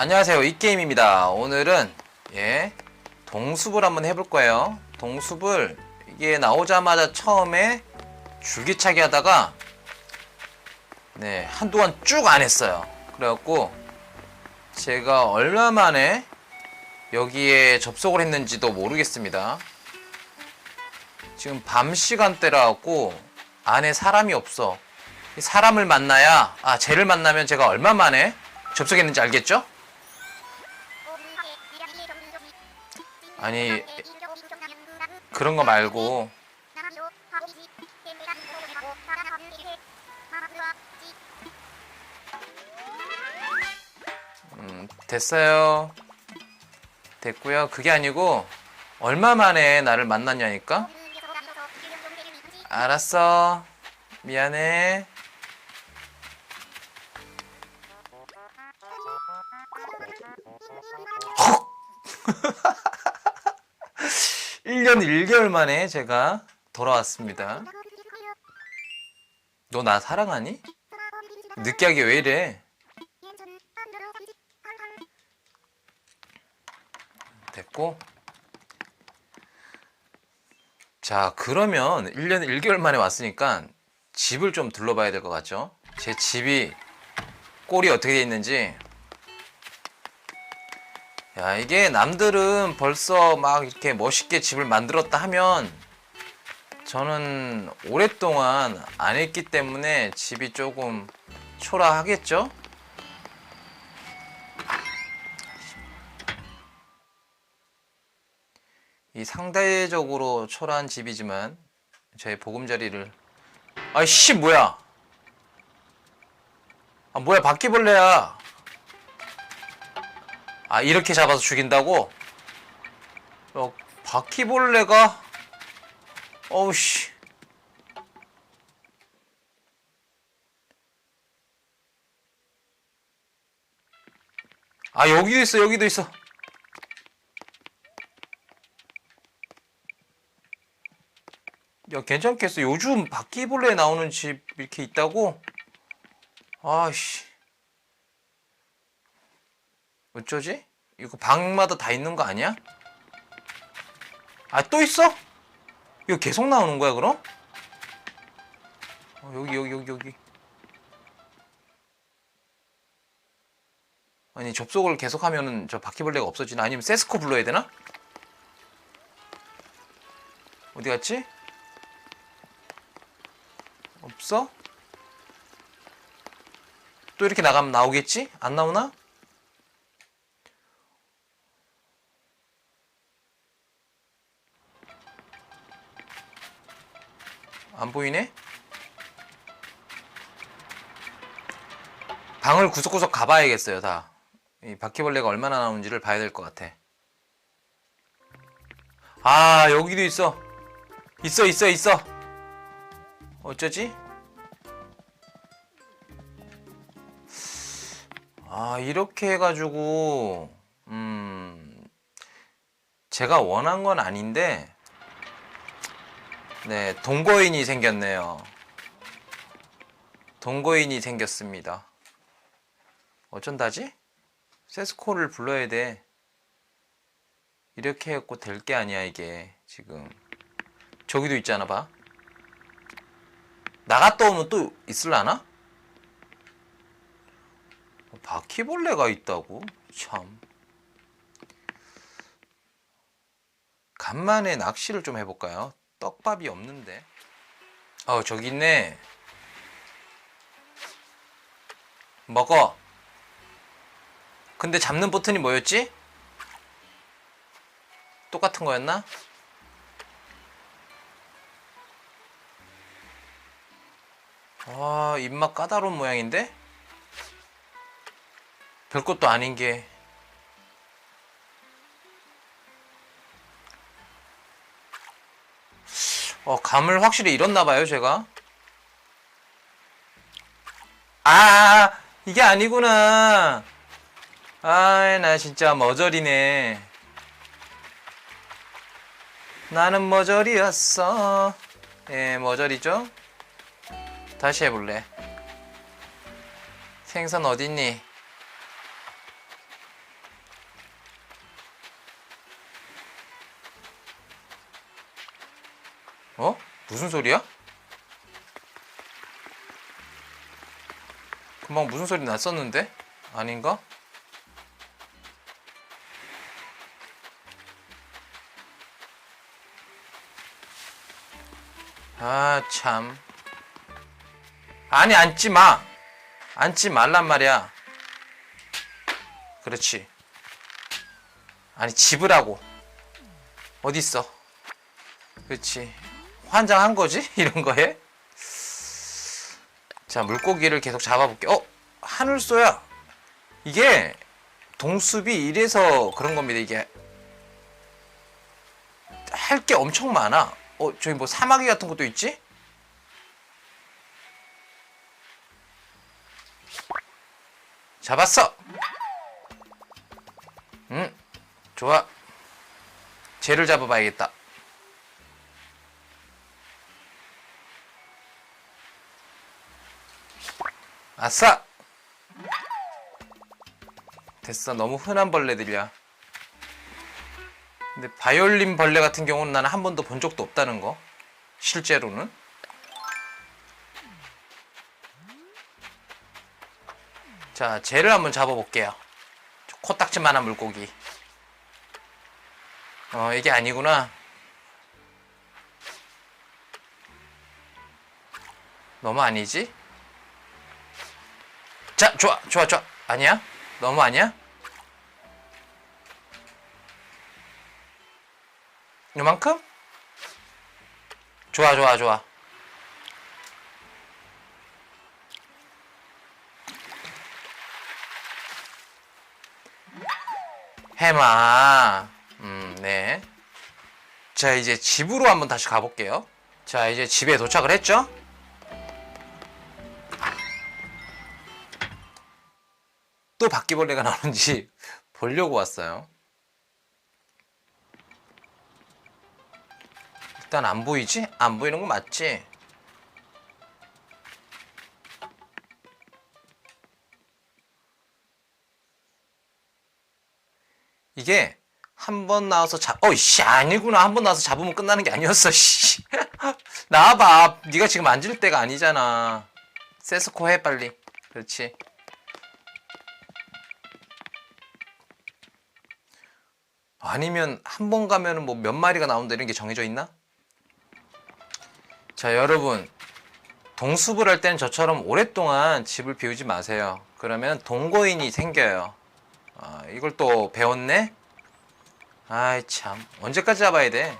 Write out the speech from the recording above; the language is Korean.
안녕하세요. 이게임입니다. 오늘은 예 동숲을 한번 해볼 거예요. 동숲을 이게 나오자마자 처음에 줄기차기 하다가 네 한동안 쭉 안 했어요. 그래갖고 제가 얼마 만에 여기에 접속을 했는지도 모르겠습니다. 지금 밤 시간대라 갖고 안에 사람이 없어. 이 사람을 만나야 아 쟤를 만나면 제가 얼마 만에 접속했는지 알겠죠? 아니 그런 거 말고 음, 됐어요. 됐고요. 그게 아니고 얼마 만에 나를 만났냐니까? 알았어. 미안해. 1년 1개월 만에 제가 돌아왔습니다. 너 나 사랑하니? 느끼하게 왜 이래? 됐고. 자, 그러면 1년 1개월 만에 왔으니까 집을 좀 둘러봐야 될 것 같죠? 제 집이 꼴이 어떻게 돼 있는지. 야, 이게 남들은 벌써 막 이렇게 멋있게 집을 만들었다 하면 저는 오랫동안 안 했기 때문에 집이 조금 초라하겠죠? 이 상대적으로 초라한 집이지만 저의 보금자리를 아이씨 뭐야 아 뭐야 바퀴벌레야 아 이렇게 잡아서 죽인다고? 어, 바퀴벌레가? 어우씨. 아 여기도 있어 여기도 있어. 야 괜찮겠어. 요즘 바퀴벌레 나오는 집 이렇게 있다고? 아씨 어쩌지? 이거 방마다 다 있는 거 아니야? 아 또 있어? 이거 계속 나오는 거야 그럼? 어, 여기 여기 여기 여기 아니 접속을 계속하면은 저 바퀴벌레가 없어지나 아니면 세스코 불러야 되나? 어디 갔지? 없어? 또 이렇게 나가면 나오겠지? 안 나오나? 안 보이네? 방을 구석구석 가봐야겠어요, 다. 이 바퀴벌레가 얼마나 나오는지를 봐야 될 것 같아. 아, 여기도 있어. 있어, 있어, 있어. 어쩌지? 아, 이렇게 해가지고, 음, 제가 원한 건 아닌데, 네, 동거인이 생겼네요. 동거인이 생겼습니다. 어쩐다지? 세스코를 불러야 돼. 이렇게 해갖고 될 게 아니야, 이게, 지금. 저기도 있잖아, 봐. 나갔다 오면 또 있을라나? 바퀴벌레가 있다고? 참. 간만에 낚시를 좀 해볼까요? 떡밥이 없는데. 어, 저기 있네. 먹어. 근데 잡는 버튼이 뭐였지? 똑같은 거였나? 아, 입맛 까다로운 모양인데? 별것도 아닌 게. 어, 감을 확실히 잃었나 봐요, 제가. 아, 이게 아니구나. 아, 나 진짜 머저리네. 나는 머저리였어. 예, 머저리죠? 다시 해볼래. 생선 어딨니? 어? 무슨 소리야? 금방 무슨 소리 났었는데? 아닌가? 아, 참. 아니, 앉지 마! 앉지 말란 말이야. 그렇지. 아니, 집으라고. 어딨어? 그렇지. 환장한 거지? 이런 거에? 자, 물고기를 계속 잡아볼게. 어? 하늘소야. 이게 동숲이 이래서 그런 겁니다. 이게 할 게 엄청 많아. 어, 저기 뭐 사마귀 같은 것도 있지? 잡았어. 응, 좋아. 쟤를 잡아봐야겠다. 아싸! 됐어. 너무 흔한 벌레들이야. 근데 바이올린 벌레 같은 경우는 나는 한 번도 본 적도 없다는 거. 실제로는. 자, 쟤를 한번 잡아볼게요. 저 코딱지만한 물고기. 어, 이게 아니구나. 너무 아니지? 자, 좋아, 좋아, 좋아. 아니야? 너무 아니야? 요만큼? 좋아, 좋아, 좋아. 해마. 음, 네. 자, 이제 집으로 한번 다시 가볼게요. 자, 이제 집에 도착을 했죠? 또 바퀴벌레가 나오는지 보려고 왔어요. 일단 안 보이지? 안 보이는 거 맞지? 이게 한 번 나와서 잡, 어이씨 아니구나 한 번 나와서 잡으면 끝나는 게 아니었어. 씨. 나와봐. 네가 지금 앉을 때가 아니잖아. 세스코 해 빨리. 그렇지. 아니면 한 번 가면은 뭐몇 마리가 나온다 이런 게 정해져 있나? 자, 여러분. 동숲을 할 때는 저처럼 오랫동안 집을 비우지 마세요. 그러면 동거인이 생겨요. 아, 이걸 또 배웠네? 아이, 참. 언제까지 잡아야 돼?